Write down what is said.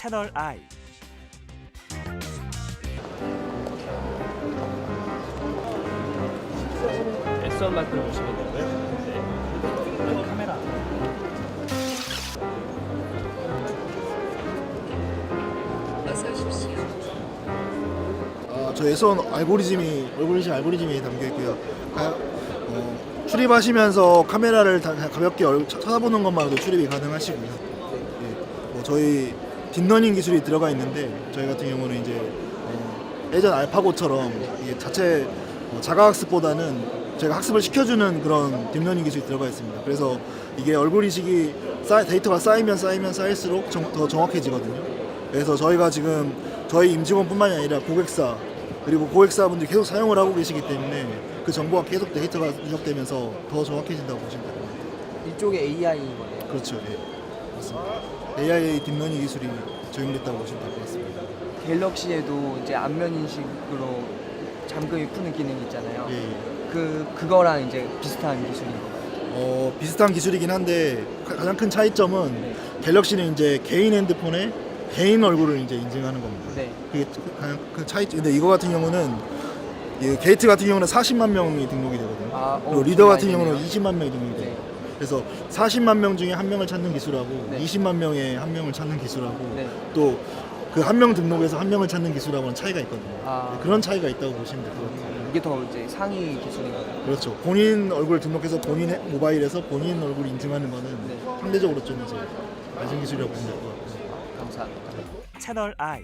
채널 I. S1 마크를 보시면 되고요. 네. 카메라. 아, 저 에선 알고리즘이 얼굴인식 알고리즘이 담겨 있고요. 가, 어, 출입하시면서 카메라를 다, 가볍게 얼, 쳐- 쳐다보는 것만으로도 출입이 가능하시고요. 예, 뭐 저희 딥러닝 기술이 들어가 있는데 저희 같은 경우는 이제 어, 예전 알파고처럼 이게 자체 어, 자가학습보다는 제가 학습을 시켜주는 그런 딥러닝 기술이 들어가 있습니다. 그래서 이게 얼굴 인식이 쌓- 데이터가 쌓이면 쌓이면 쌓일수록 정- 더 정확해지거든요. 그래서 저희가 지금 저희 임직원뿐만이 아니라 고객사 그리고 고객사분들이 계속 사용을 하고 계시기 때문에 그 정보가 계속 데이터가 누적되면서 더 정확해진다고 보시면 같아요. 이쪽에 AI인 거네요. 그렇죠. 예. 맞습니다. AI 딥러닝 기술이 적용됐다고 보시면 될 것 같습니다. 갤럭시에도 이제 안면 인식으로 잠금이 푸는 기능이 있잖아요. 예, 예. 그 그거랑 이제 비슷한 기술인 건가요? 어, 비슷한 기술이긴 한데 가- 가장 큰 차이점은 갤럭시는 이제 개인 핸드폰에 개인 얼굴을 이제 인증하는 겁니다. 네. 그게 가장 큰 차이점. 근데 이거 같은 경우는 이 게이트 같은 경우는 40만 명이 등록이 되거든요. 아, 그리고 어, 리더 좀 같은 많이 경우는 되네요. 20만 명이 등록이 돼요. 네. 그래서 40만 명 중에 한 명을 찾는 기술하고 네. 20만 명에 한 명을 찾는 기술하고 네. 또그 한 명 등록에서 한 명을 찾는 기술하고는 차이가 있거든요. 아. 그런 차이가 있다고 보시면 될 것 같아요. 이게 더 이제 상위 기술인 거예요. 그렇죠. 본인 얼굴 등록해서 본인 의 모바일에서 본인 얼굴 인증하는 거는 네. 상대적으로 좀 이제 낮은 기술이라고 보면 될 것 같아요. 감사합니다. 채널 I.